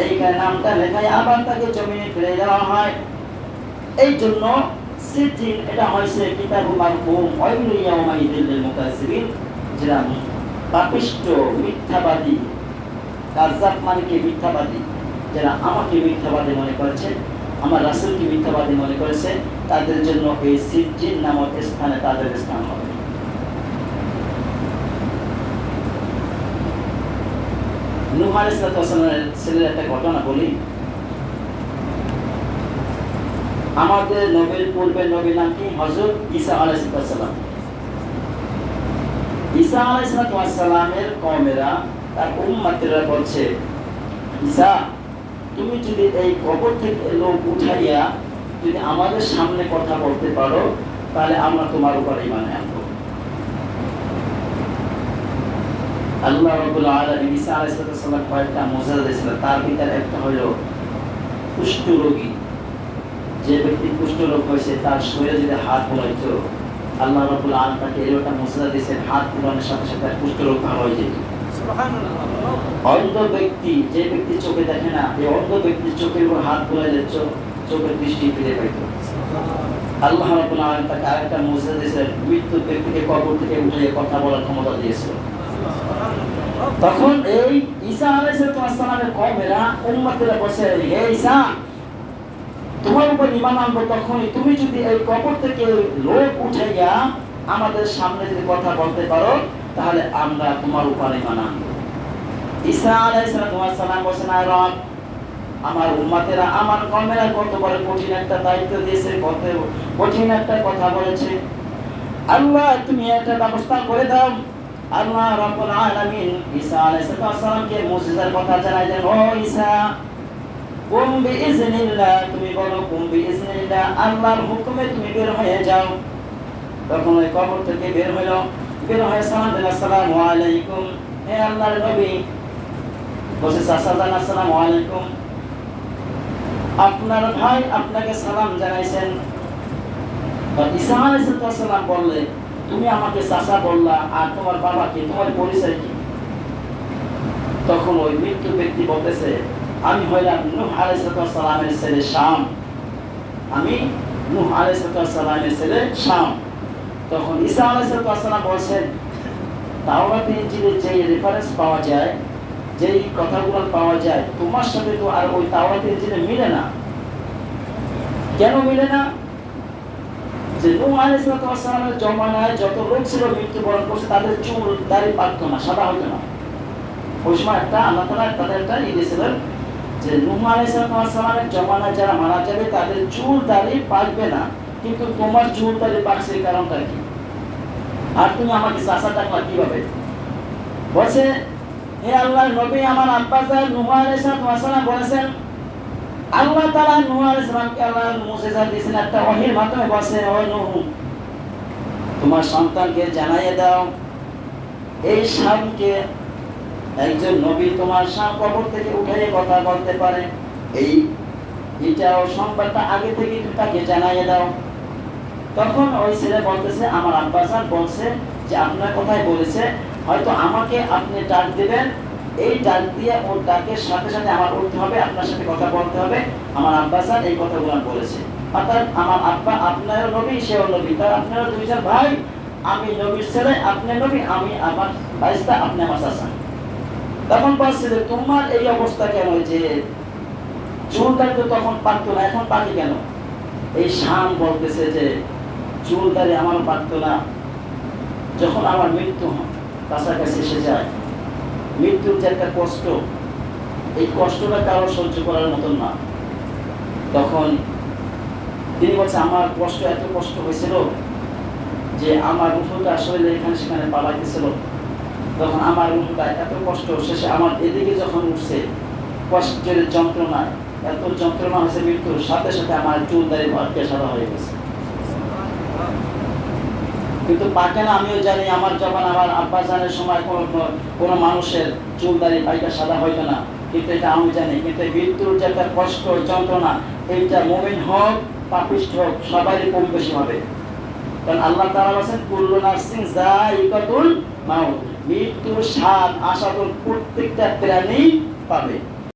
এইখানে নামটা আবার তাকে জমিনে ফেলে দেওয়া হয়। এই জন্য সিদ্দিন, এটা হয়েছে পাপিষ্ট, মিথ্যাবাদী মিথ্যাবাদী, যারা আমাকে মিথ্যাবাদী মনে করেছে, আমার রাসূলকে মিথ্যাবাদী মনে করেছে, তাদের জন্য এই সিদ্দিন নামক স্থানে তাদের স্থান হবে। নূহ ছেলের একটা ঘটনা বলি। আমাদের নবীর নবীর নাম কি? হজরত ঈসা আলাইসালাম ঈসা আলাইসালামের কমেরা তার উম্মাতেরা বলছে, ঈসা, তুমি যদি এই কবর থেকে লোক উঠাইয়া যদি আমাদের সামনে কথা বলতে পারো, তাহলে আমরা তোমার উপর ইমান আনব। আল্লাহ রবুল আলমী কয়েকটা দিয়েছিলেন। তার ভিতরে একটা হলো যে ব্যক্তি হয়েছে তার শরীরে যদি হাত বুলাইতো আল্লাহ রবুল আলম তাকে এরকম দিয়েছেন হাত বুলানোর সাথে সাথে কুষ্ঠ রোগ ভালো হয়ে যেত। অন্ধ ব্যক্তি যে ব্যক্তি চোখে দেখে না এই অন্ধ ব্যক্তি চোখের উপর হাত বুলাইলে চোখ- চোখের দৃষ্টি ফিরে পাইত। আল্লাহ রবুল আলম তাকে আরেকটা মশলা দিয়েছেন মৃত্যু ব্যক্তিকে কবর থেকে উঠে কথা বলার ক্ষমতা দিয়েছিল। তখন এই ঈসা আলাইসালামের কমেরা উম্মতেরা বসে হে ঈসা, তোমার উপর ইমান আনব তখনই। তুমি যদি এই কবর থেকে লোক উঠাইয়া আমাদের সামনে যদি কথা বলতে পারো, তাহলে আমরা তোমার উপর ইমান আনব। ঈসা আলাইসালাম বলছেন আয় রব, আমার উম্মাতেরা, আমার কমেরা কত বড় কঠিন একটা দায়িত্ব দিয়েছে, কত কঠিন একটা কথা বলেছে। আল্লাহ, তুমি একটা ব্যবস্থা করে দাও। আল্লাহ রাব্বুল আলামিন ঈসা আলাইহিস সালামকে মুজিজার কথা জানাই দেন ও ঈসা, কুম বিইজনিল্লাহ তুমি বলো, কুম বিইজনিল্লাহ আল্লাহর হুকুমে তুমি বের হয়ে যাও। তখন ওই কবর থেকে বের হলো। বের হয়ে সালাম দিল, আসসালামু আলাইকুম, হে আল্লাহর নবী। বসে জান, আসসালামু আলাইকুম। আপনার ভাই আপনাকে সালাম জানাইছেন। ঈসা আলাইহিস সালাম বললে তুমি আমাকে চাচা বললা, আর তোমার বাবাকে তোমার পরিচয় কি? তখন ওই মৃত্যু ব্যক্তি বলতেছে, আমি হইলাম নূহ আলাইসালামের ছেলে শাম। আমি নূহ আলাইসালামের ছেলে শাম। তখন ঈসা আলাইসালাম বলছেন তাওরাত ইঞ্জিলের যে রেফারেন্স পাওয়া যায়, যেই কথাগুলো পাওয়া যায়, তোমার সাথে তো আর ওই তাওরাত ইঞ্জিলে মিলে না। কেন মিলে না? যে নূহ আলাইসালামের জমানায় যত লোক ছিল মৃত্যুবরণ করছে, তাদের চুল দাড়ি পাকতো না সাদা হতো না। ওই সময় একটা আল্লাহ তালা তাদের একটা ই দিয়েছিলেন যে নূহ আলাইসালামের জমানায় যারা মারা যাবে তাদের চুল দাড়ি পাকবে না। কিন্তু তোমার চুল দাড়ি পাকছে কারণটা কি? আর তুমি আমাকে চাষা ডাকলা কীভাবে? বলছে, হে আল্লাহ নবী, আমার আব্বা স্যার নূহ আলাইসালাম বলেছেন আল্লাহ তাআলা নূহ আলাইহিস সালামকে আল্লাহ মুজিজা দিয়েছেন একটা ওহীর মাধ্যমে বসে ও নূহ, তোমার সন্তানকে জানাইয়ে দাও। এই শামকে একজন নবী তোমার শাম কবর থেকে উঠে কথা বলতে পারে। এই এটাও সংবাদটা আগে থেকে তাকে জানাইয়ে দাও। তখন ওই ছেলে বলতেছে, আমার আব্বাসান বলছে যে, আপনার কথাই বলেছে, হয়তো আমাকে আপনি ডাক দিবেন এই ডাক দিয়ে ওর ডাকের সাথে সাথে আমার উঠতে হবে, আপনার সাথে কথা বলতে হবে। আমার আব্বাসান এই কথাগুলো বলেছে। অর্থাৎ আমার আব্বা আপনারও নবী, সেও নবী। তার আপনারও দুইজন ভাই, আমি নবীর ছেলে, আপনি নবী, আমি আমার ভাইস্তা আপনি আমার চাচা। তখন বলছে যে, তোমার এই অবস্থা কেন যে চুলদারি তো তখন পাকতো না, এখন পাকি কেন? এই শাম বলতেছে যে চুলদারি আমার পাকতো না, যখন আমার মৃত্যু কাছাকাছি এসে যায় মৃত্যুর যে একটা কষ্ট, এই কষ্টটা কারও সহ্য করার মতন না। তখন তিনি বলছে, আমার কষ্ট এত কষ্ট হয়েছিল যে আমার রুহুটা আসলে এখানে সেখানে পালাইতেছিল। তখন আমার রুহুটা এত কষ্ট, শেষে আমার এদিকে যখন উঠছে, কষ্টের যন্ত্রণায়, এত যন্ত্রণা হয়েছে মৃত্যুর, সাথে সাথে আমার চুল দাড়ি ভাটকে সাদা হয়ে গেছে। কিন্তু পাকে না আমিও জানি, আমার যখন আমার আব্বা জানের সময় কোনো কোনো মানুষের চুল দাড়ি পাইটা সাদা হইতো না। কিন্তু এটা আমি জানি, কিন্তু মৃত্যুর যে একটা কষ্ট, যন্ত্রণা, এইটা মুমিন হোক, পাপিষ্ট হোক সবারই কম বেশি হবে। কারণ আল্লাহ তাআলা বলেন কুল্লু নাফসিন যায়িকাতুল মাউত। মৃত্যুর স্বাদ আশা করুন প্রত্যেকটা প্রাণী পাবে।